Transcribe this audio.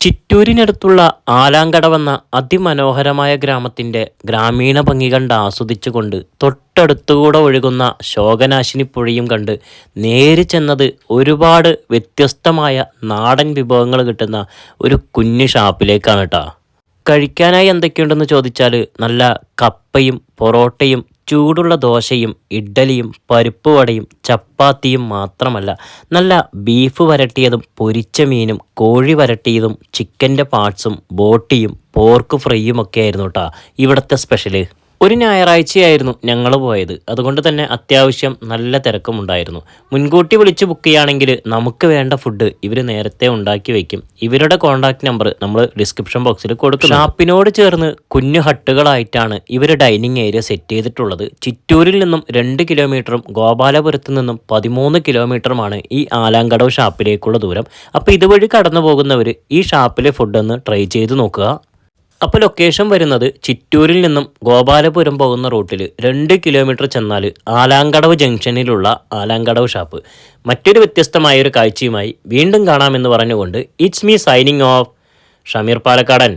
ചിറ്റൂരിനടുത്തുള്ള ആലാങ്കടവെന്ന അതിമനോഹരമായ ഗ്രാമത്തിന്റെ ഗ്രാമീണ ഭംഗി കണ്ട് ആസ്വദിച്ചുകൊണ്ട് തൊട്ടടുത്തുകൂടെ ഒഴുകുന്ന ശോകനാശിനി പുഴയും കണ്ട് നേരി ചെന്നത് ഒരുപാട് വ്യത്യസ്തമായ നാടൻ വിഭവങ്ങൾ കിട്ടുന്ന ഒരു കുഞ്ഞു ഷാപ്പിലേക്കാണ് കേട്ടോ. കഴിക്കാനായി എന്തൊക്കെയുണ്ടെന്ന് ചോദിച്ചാൽ നല്ല കപ്പയും പൊറോട്ടയും ചൂടുള്ള ദോശയും ഇഡ്ഡലിയും പരിപ്പ് വടയും ചപ്പാത്തിയും മാത്രമല്ല നല്ല ബീഫ് വരട്ടിയതും പൊരിച്ച മീനും കോഴി വരട്ടിയതും ചിക്കന്റെ പാർട്സും ബോട്ടിയും പോർക്ക് ഫ്രൈയും ഒക്കെ ആയിരുന്നു കേട്ടോ ഇവിടുത്തെ സ്പെഷ്യൽ. ഒരു ഞായറാഴ്ചയായിരുന്നു ഞങ്ങൾ പോയത്. അതുകൊണ്ട് തന്നെ അത്യാവശ്യം നല്ല തിരക്കുമുണ്ടായിരുന്നു. മുൻകൂട്ടി വിളിച്ച് ബുക്ക് ചെയ്യുകയാണെങ്കിൽ നമുക്ക് വേണ്ട ഫുഡ് ഇവർ നേരത്തെ ഉണ്ടാക്കി വയ്ക്കും ഇവരുടെ കോൺടാക്ട് നമ്പർ നമ്മൾ ഡിസ്ക്രിപ്ഷൻ ബോക്സിൽ കൊടുക്കും ഷാപ്പിനോട് ചേർന്ന് കുഞ്ഞു ഹട്ടുകളായിട്ടാണ് ഇവർ ഡൈനിങ് ഏരിയ സെറ്റ് ചെയ്തിട്ടുള്ളത്. ചിറ്റൂരിൽ നിന്നും രണ്ട് കിലോമീറ്ററും ഗോപാലപുരത്ത് നിന്നും പതിമൂന്ന് കിലോമീറ്ററുമാണ് ഈ ആലാങ്കടവ് ഷാപ്പിലേക്കുള്ള ദൂരം. അപ്പോൾ ഇതുവഴി കടന്നു പോകുന്നവർ ഈ ഷാപ്പിലെ ഫുഡ് ഒന്ന് ട്രൈ ചെയ്ത് നോക്കുക. അപ്പോൾ ലൊക്കേഷൻ വരുന്നത് ചിറ്റൂരിൽ നിന്നും ഗോപാലപുരം പോകുന്ന റൂട്ടിൽ രണ്ട് കിലോമീറ്റർ ചെന്നാൽ ആലാങ്കടവ് ജംഗ്ഷനിലുള്ള ആലാങ്കടവ് ഷാപ്പ് മറ്റൊരു വ്യത്യസ്തമായൊരു കാഴ്ചയുമായി വീണ്ടും കാണാമെന്ന് പറഞ്ഞുകൊണ്ട് it's me signing off Shameer Palakkadan.